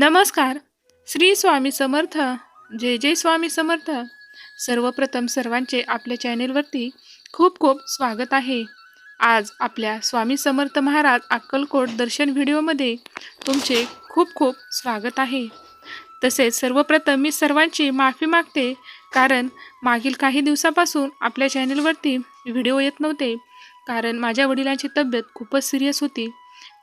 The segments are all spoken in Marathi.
नमस्कार. श्री स्वामी समर्थ. जय जय स्वामी समर्थ. सर्वप्रथम सर्वांचे आपल्या चॅनेलवरती खूप खूप स्वागत आहे. आज आपल्या स्वामी समर्थ महाराज अक्कलकोट दर्शन व्हिडिओमध्ये तुमचे खूप खूप स्वागत आहे. तसेच सर्वप्रथम मी सर्वांची माफी मागते कारण मागील काही दिवसापासून आपल्या चॅनेलवरती व्हिडिओ येत नव्हते. कारण माझ्या वडिलांची तब्येत खूपच सिरियस होती.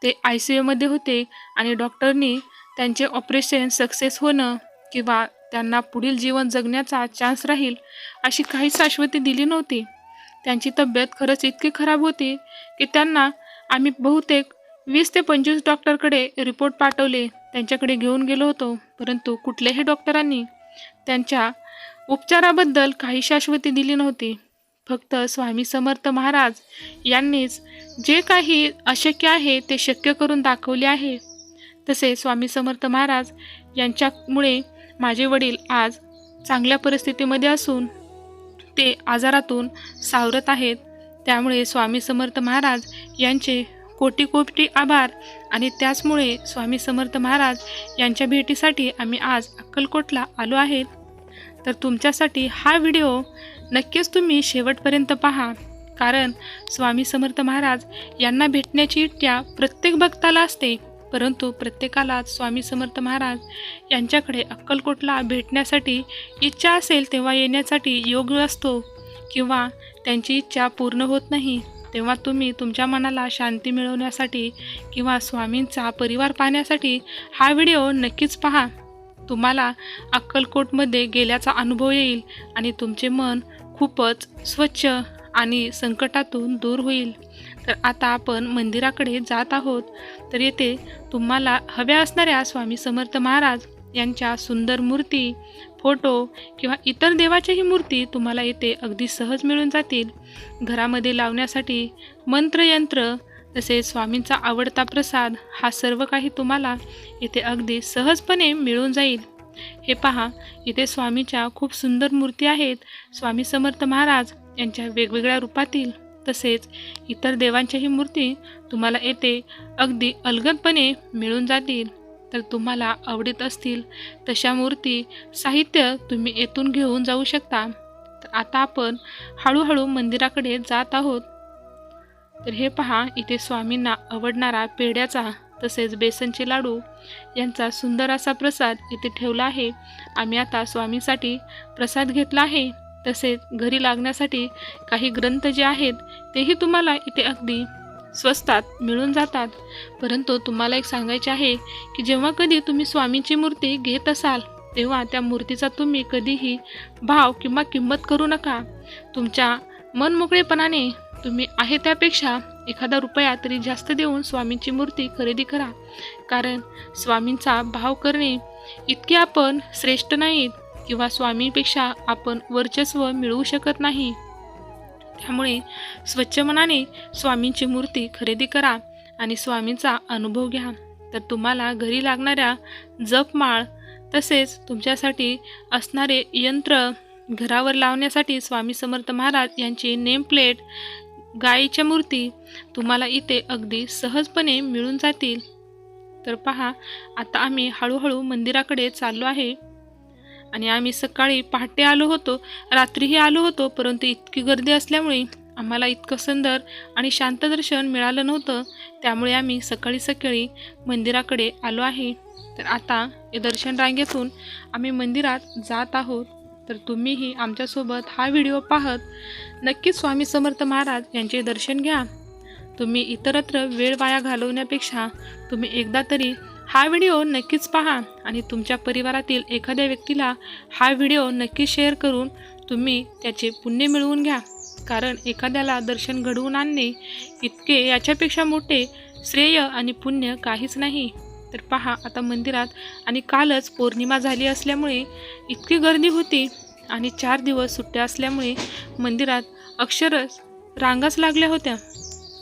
ते आय सी यूमध्ये होते आणि डॉक्टरनी त्यांचे ऑपरेशन सक्सेस होणं किंवा त्यांना पुढील जीवन जगण्याचा चान्स राहील अशी काही शाश्वती दिली नव्हती. त्यांची तब्येत खरंच इतकी खराब होती की त्यांना आम्ही बहुतेक वीस ते पंचवीस डॉक्टरकडे रिपोर्ट पाठवले त्यांच्याकडे घेऊन गेलो होतो. परंतु कुठल्याही डॉक्टरांनी त्यांच्या उपचाराबद्दल काही शाश्वती दिली नव्हती. फक्त स्वामी समर्थ महाराज यांनीच जे काही अशक्य आहे ते शक्य करून दाखवले आहे. तसे स्वामी समर्थ महाराज यांच्यामुळे माझे वडील आज चांगल्या परिस्थितीमध्ये असून ते आजारातून सावरत आहेत. त्यामुळे स्वामी समर्थ महाराज यांचे कोटी कोटी आभार आणि त्याचमुळे स्वामी समर्थ महाराज यांच्या भेटीसाठी आम्ही आज अक्कलकोटला आलो आहेत. तर तुमच्यासाठी हा व्हिडिओ नक्कीच तुम्ही शेवटपर्यंत पहा. कारण स्वामी समर्थ महाराज यांना भेटण्याची इच्छा प्रत्येक भक्ताला असते. परंतु प्रत्येकाला स्वामी समर्थ महाराज यांच्याकडे अक्कलकोटला भेटण्यासाठी इच्छा असेल तेव्हा येण्यासाठी योग असतो किंवा त्यांची इच्छा पूर्ण होत नाही तेव्हा तुम्ही तुमच्या मनाला शांती मिळवण्यासाठी किंवा स्वामींचा परिवार पाहण्यासाठी हा व्हिडिओ नक्कीच पहा. तुम्हाला अक्कलकोटमध्ये गेल्याचा अनुभव येईल आणि तुमचे मन खूपच स्वच्छ आणि संकटातून दूर होईल. तर आता आपण मंदिराकडे जात आहोत. तर येथे तुम्हाला हव्या असणाऱ्या स्वामी समर्थ महाराज यांच्या सुंदर मूर्ती फोटो किंवा इतर देवाच्याही मूर्ती तुम्हाला येथे अगदी सहज मिळून जातील. घरामध्ये लावण्यासाठी मंत्रयंत्र तसेच स्वामींचा आवडता प्रसाद हा सर्व काही तुम्हाला इथे अगदी सहजपणे मिळून जाईल. हे पहा इथे स्वामीच्या खूप सुंदर मूर्ती आहेत. स्वामी समर्थ महाराज यांच्या वेगवेगळ्या रूपातील तसेच इतर देवांच्याही मूर्ती तुम्हाला येथे अगदी अलगदपणे मिळून जातील. तर तुम्हाला आवडत असतील तशा मूर्ती साहित्य तुम्ही येथून घेऊन जाऊ शकता. तर आता आपण हळूहळू मंदिराकडे जात आहोत. तर हे पहा इथे स्वामींना आवडणारा पेढ्याचा तसेच बेसनचे लाडू यांचा सुंदर असा प्रसाद इथे ठेवला आहे. आम्ही आता स्वामीसाठी प्रसाद घेतला आहे. तसेच घरी लागण्यासाठी काही ग्रंथ जे आहेत तेही तुम्हाला इथे अगदी स्वस्तात मिळून जातात. परंतु तुम्हाला एक सांगायचे आहे की जेव्हा कधी तुम्ही स्वामींची मूर्ती घेत असाल तेव्हा त्या मूर्तीचा तुम्ही कधीही भाव किंवा किंमत करू नका. तुमच्या मनमोकळेपणाने तुम्ही आहे त्यापेक्षा एखादा रुपया तरी जास्त देऊन स्वामींची मूर्ती खरेदी करा. कारण स्वामींचा भाव करणे इतके आपण श्रेष्ठ नाहीत. किंवा स्वामीपेक्षा आपण वर्चस्व मिळवू शकत नाही. त्यामुळे स्वच्छ मनाने स्वामींची मूर्ती खरेदी करा आणि स्वामींचा अनुभव घ्या. तर तुम्हाला घरी लागणाऱ्या जपमाळ तसेच तुमच्यासाठी असणारे यंत्र घरावर लावण्यासाठी स्वामी समर्थ महाराज यांची नेमप्लेट गायीच्या मूर्ती तुम्हाला इथे अगदी सहजपणे मिळून जातील. तर पहा आता आम्ही हळूहळू मंदिराकडे चाललो आहे. आणि आम्ही सकाळी पहाटे आलो होतो रात्रीही आलो होतो परंतु इतकी गर्दी असल्यामुळे आम्हाला इतकं सुंदर आणि शांत दर्शन मिळालं नव्हतं. त्यामुळे आम्ही सकाळी सकाळी मंदिराकडे आलो आहे. तर आता या दर्शन रांगेतून आम्ही मंदिरात जात आहोत. तर तुम्हीही आमच्यासोबत हा व्हिडिओ पाहत नक्कीच स्वामी समर्थ महाराज यांचे दर्शन घ्या. तुम्ही इतरत्र वेळ वाया घालवण्यापेक्षा तुम्ही एकदा तरी हा व्हिडिओ नक्कीच पहा आणि तुमच्या परिवारातील एखाद्या व्यक्तीला हा व्हिडिओ नक्की शेअर करून तुम्ही त्याचे पुण्य मिळवून घ्या. कारण एखाद्याला दर्शन घडवून आणणे इतके याच्यापेक्षा मोठे श्रेय आणि पुण्य काहीच नाही. तर पहा आता मंदिरात आणि कालच पौर्णिमा झाली असल्यामुळे इतकी गर्दी होती आणि चार दिवस सुट्ट्या असल्यामुळे मंदिरात अक्षरच रांगाच लागल्या होत्या.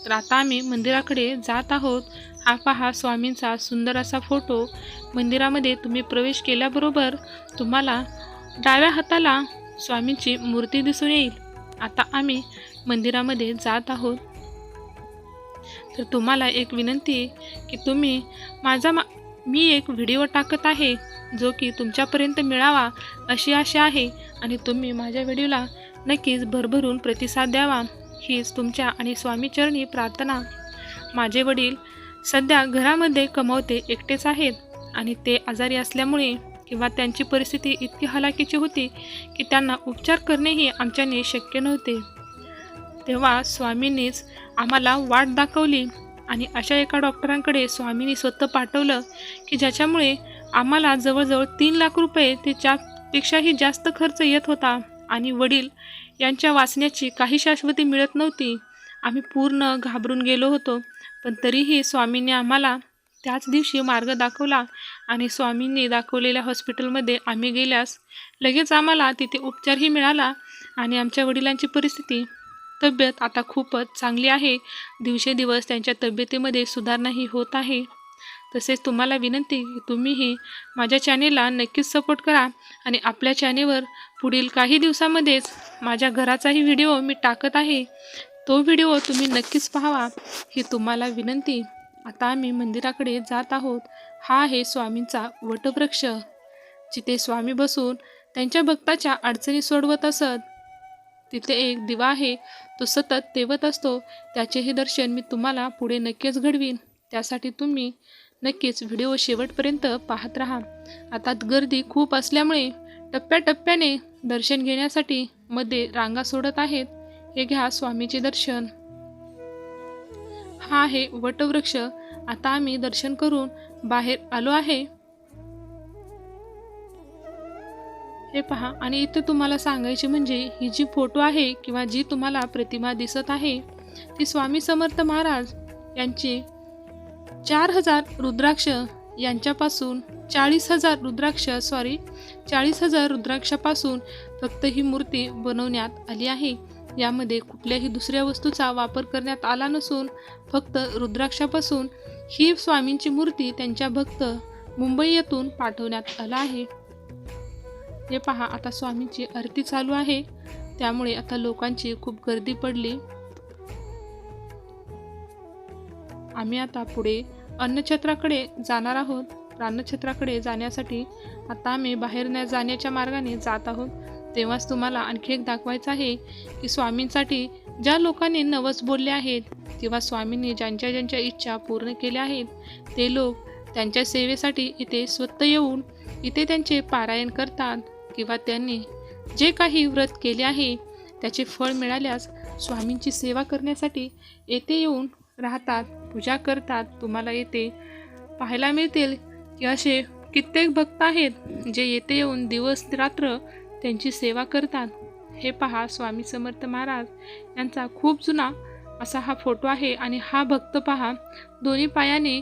तर आता आम्ही मंदिराकडे जात आहोत हा पहा स्वामींचा सुंदर असा फोटो. मंदिरामध्ये तुम्ही प्रवेश केल्याबरोबर तुम्हाला डाव्या हाताला स्वामींची मूर्ती दिसून येईल. आता आम्ही मंदिरामध्ये जात आहोत. तर तुम्हाला एक विनंती की तुम्ही माझा मा मी एक व्हिडिओ टाकत आहे जो की तुमच्यापर्यंत मिळावा अशी आशा आहे आणि तुम्ही माझ्या व्हिडिओला नक्कीच भरभरून प्रतिसाद द्यावा. हीच तुमच्या आणि स्वामीचरणी प्रार्थना. माझे वडील सध्या घरामध्ये कमवते एकटेच आहेत आणि ते आजारी असल्यामुळे किंवा त्यांची परिस्थिती इतकी हलाखीची होती की त्यांना उपचार करणेही आमच्याने शक्य नव्हते. तेव्हा स्वामींनीच आम्हाला वाट दाखवली आणि अशा एका डॉक्टरांकडे स्वामींनी स्वतः पाठवलं की ज्याच्यामुळे आम्हाला जवळजवळ तीन लाख रुपये ते पेक्षाही जास्त खर्च येत होता आणि वडील यांच्या वाचण्याची काही शाश्वती मिळत नव्हती. आम्ही पूर्ण घाबरून गेलो होतो. पण तरीही स्वामींनी आम्हाला त्याच दिवशी मार्ग दाखवला आणि स्वामींनी दाखवलेल्या हॉस्पिटलमध्ये आम्ही गेल्यास लगेच आम्हाला तिथे उपचारही मिळाला आणि आमच्या वडिलांची परिस्थिती तब्येत आता खूपच चांगली आहे. दिवसेदिवस त्यांच्या तब्येतीमध्ये सुधारणाही होत आहे. तसेच तुम्हाला विनंती की तुम्हीही माझ्या चॅनेलला नक्कीच सपोर्ट करा आणि आपल्या चॅनेलवर पुढील काही दिवसामध्येच माझ्या घराचाही व्हिडिओ मी टाकत आहे. तो व्हिडिओ तुम्ही नक्कीच पाहावा ही तुम्हाला विनंती. आता आम्ही मंदिराकडे जात आहोत. हा आहे स्वामींचा वटवृक्ष. जिथे स्वामी बसून त्यांच्या भक्ताच्या अडचणी सोडवत असत. तिथे एक दिवा आहे तो सतत तेवत असतो. त्याचेही दर्शन मी तुम्हाला पुढे नक्कीच घडवीन. त्यासाठी तुम्ही नक्कीच व्हिडिओ शेवटपर्यंत पाहत राहा. आता गर्दी खूप असल्यामुळे टप्प्याटप्प्याने दर्शन घेण्यासाठी मध्ये रांगा सोडत आहेत. हे घ्या स्वामीचे दर्शन. हा आहे वटवृक्ष. आता आम्ही दर्शन करून बाहेर आलो आहे. हे पहा आणि इथे तुम्हाला सांगायचे म्हणजे ही जी फोटो आहे किंवा जी तुम्हाला प्रतिमा दिसत आहे ती स्वामी समर्थ महाराज यांची चार हजार रुद्राक्ष यांच्यापासून चाळीस हजार रुद्राक्ष सॉरी चाळीस हजार रुद्राक्षापासून फक्त ही मूर्ती बनवण्यात आली आहे. यामध्ये कुठल्याही दुसऱ्या वस्तूचा वापर करण्यात आला नसून फक्त रुद्राक्षापासून ही स्वामींची मूर्ती त्यांच्या भक्त मुंबई येथून पाठवण्यात आला आहे. हे पहा आता स्वामींची आरती चालू आहे. त्यामुळे आता लोकांची खूप गर्दी पडली. आम्ही आता पुढे अन्नछत्राकडे जाणार आहोत. अन्नछत्राकडे जाण्यासाठी आता आम्ही बाहेर जाण्याच्या मार्गाने जात आहोत. तेव्हाच तुम्हाला आणखी एक दाखवायचं आहे की स्वामींसाठी ज्या लोकांनी नवस बोलले आहेत किंवा स्वामींनी ज्यांच्या ज्यांच्या इच्छा पूर्ण केल्या आहेत ते लोक त्यांच्या सेवेसाठी इथे स्वतः येऊन इथे त्यांचे पारायण करतात किंवा त्यांनी जे काही व्रत केले आहे त्याचे फळ मिळाल्यास स्वामींची सेवा करण्यासाठी येथे येऊन राहतात पूजा करतात. तुम्हाला येथे पाहायला मिळतील की असे कित्येक भक्त आहेत जे येथे येऊन दिवस रात्र त्यांची सेवा करतात. हे पहा स्वामी समर्थ महाराज यांचा खूप जुना असा हा फोटो आहे आणि हा भक्त पहा दोन्ही पायाने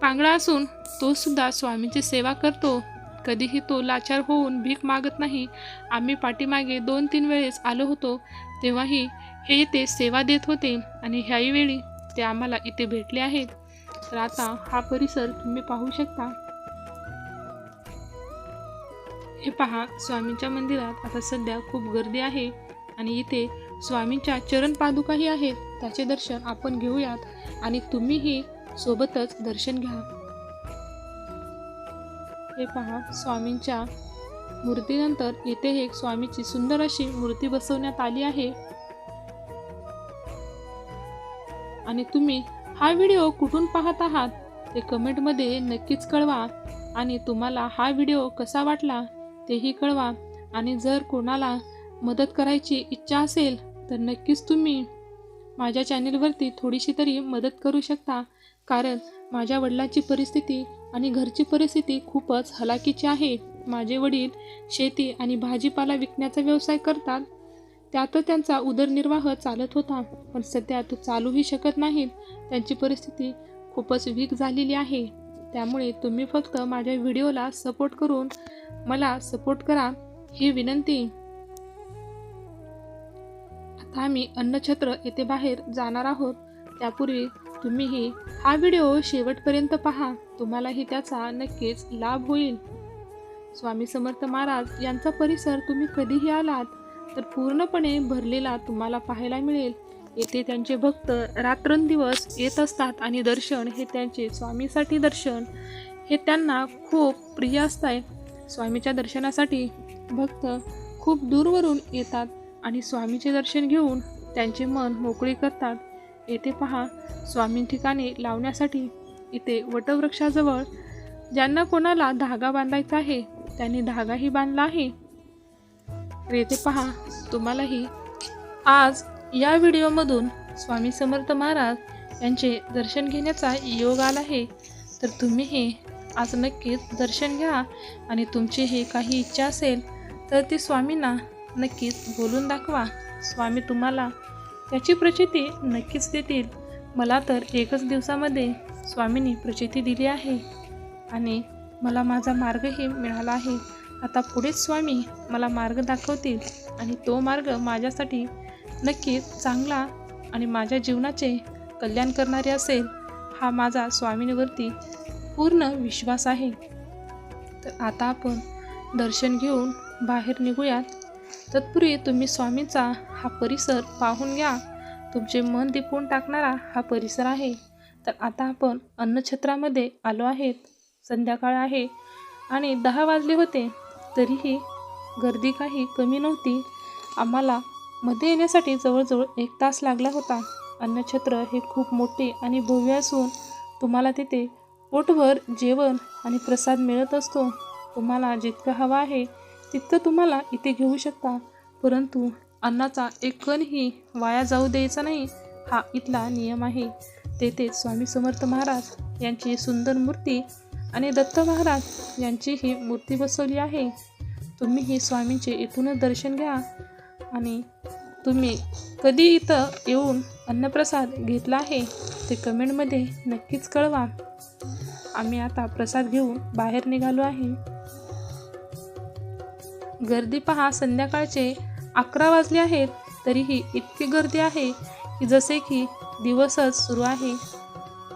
पांगळा असून तो सुद्धा स्वामींची सेवा करतो. कधीही तो लाचार होऊन भीक मागत नाही. आम्ही पाठीमागे दोन तीन वेळेस आलो होतो तेव्हाही हे इथे सेवा देत होते आणि ह्याही वेळी ते आम्हाला इथे भेटले आहेत. तर आता हा परिसर तुम्ही पाहू शकता. हे पहा स्वामींच्या मंदिरात आता सध्या खूप गर्दी आहे आणि इथे स्वामींच्या चरण पादुकाही आहेत. त्याचे दर्शन आपण घेऊयात आणि तुम्हीही सोबतच दर्शन घ्या. हे पहा स्वामींच्या मूर्तीनंतर इथे एक स्वामीची सुंदर अशी मूर्ती बसवण्यात आली आहे. आणि तुम्ही हा व्हिडिओ कुठून पाहत आहात? ते कमेंटमध्ये नक्कीच कळवा आणि तुम्हाला हा व्हिडिओ कसा वाटला? तेही कळवा. आणि जर कोणाला मदत करायची इच्छा असेल तर नक्कीच तुम्ही माझ्या चॅनेलवरती थोडीशी तरी मदत करू शकता. कारण माझ्या वडिलांची परिस्थिती आणि घरची परिस्थिती खूपच हलाखीची आहे. माझे वडील शेती आणि भाजीपाला विकण्याचा व्यवसाय करतात. त्यातच त्यांचा उदरनिर्वाह चालत होता. पण सध्या तो चालूही शकत नाहीत. त्यांची परिस्थिती खूपच वीक झालेली आहे. त्यामुळे तुम्ही फक्त माझ्या व्हिडिओला सपोर्ट करून मला सपोर्ट करा ही विनंती. आता आम्ही अन्नछत्र येथे बाहेर जाणार आहोत. त्यापूर्वी तुम्हीही हा व्हिडिओ शेवटपर्यंत पहा. तुम्हालाही त्याचा नक्कीच लाभ होईल. स्वामी समर्थ महाराज यांचा परिसर तुम्ही कधीही आलात तर पूर्णपणे भरलेला तुम्हाला पाहायला मिळेल. येथे त्यांचे भक्त रात्रंदिवस येत असतात आणि दर्शन हे त्यांचे स्वामीसाठी दर्शन. हे त्यांना खूप प्रिय असतं स्वामीच्या दर्शनासाठी भक्त खूप दूरवरून येतात आणि स्वामीचे दर्शन घेऊन त्यांचे मन मोकळे करतात. येथे पहा स्वामी ठिकाणी लावण्यासाठी इथे वटवृक्षाजवळ ज्यांना कोणाला धागा बांधायचा आहे त्यांनी धागाही बांधला आहे. तर येथे पहा तुम्हालाही आज या व्हिडिओमधून स्वामी समर्थ महाराज यांचे दर्शन घेण्याचा योग आला आहे. तर तुम्हीही आज नक्कीच दर्शन घ्या आणि तुमची हे काही इच्छा असेल तर ती स्वामींना नक्कीच बोलून दाखवा. स्वामी तुम्हाला त्याची प्रचिती नक्कीच देतील. मला तर एकच दिवसामध्ये स्वामींनी प्रचिती दिली आहे आणि मला माझा मार्गही मिळाला आहे. आता पुढेच स्वामी मला मार्ग दाखवतील आणि तो मार्ग माझ्यासाठी नक्कीच चांगला आणि माझ्या जीवनाचे कल्याण करणारे असेल हा माझा स्वामींवरती पूर्ण विश्वास आहे. तर आता आपण दर्शन घेऊन बाहेर निघूयात. तत्पूर्वी तुम्ही स्वामींचा हा परिसर पाहून घ्या. तुमचे मन दिपवून टाकणारा हा परिसर आहे. तर आता आपण अन्नछत्रामध्ये आलो आहेत. संध्याकाळ आहे आणि दहा वाजले होते. तरीही गर्दी काही कमी नव्हती. आम्हाला मध्ये येण्यासाठी जवळजवळ एक तास लागला होता. अन्नछत्र हे खूप मोठे आणि भव्य असून तुम्हाला तिथे पोटभर जेवण आणि प्रसाद मिळत असतो. तुम्हाला जितकं हवं आहे तितकं तुम्हाला इथे घेऊ शकता. परंतु अन्नाचा एक कणही वाया जाऊ द्यायचा नाही हा इथला नियम आहे. तेथे स्वामी समर्थ महाराज यांची सुंदर मूर्ती आणि दत्त महाराज यांची ही मूर्ती बसवली आहे. तुम्हीही स्वामींचे इथूनच दर्शन घ्या. आणि तुम्ही कधी इथं येऊन अन्नप्रसाद घेतला आहे ते कमेंटमध्ये नक्कीच कळवा. आम्ही आता प्रसाद घेऊन बाहेर निघालो आहे. गर्दी पहा संध्याकाळचे अकरा वाजले आहेत तरीही इतकी गर्दी आहे की जसे की दिवसच सुरू आहे.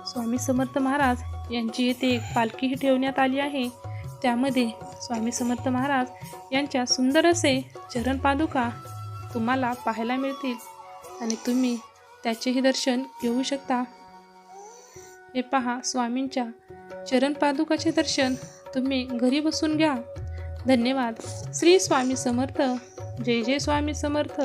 स्वामी समर्थ महाराज यांची येथे एक पालखीही ठेवण्यात आली आहे. त्यामध्ये स्वामी समर्थ महाराज यांच्या सुंदर असे चरण पादुका तुम्हाला पाहायला मिळतील आणि तुम्ही त्याचेही दर्शन घेऊ शकता. हे पहा स्वामींच्या चरण पादुकाचे दर्शन. तुम्ही घरी बसून घ्या. धन्यवाद. श्री स्वामी समर्थ. जय जय स्वामी समर्थ.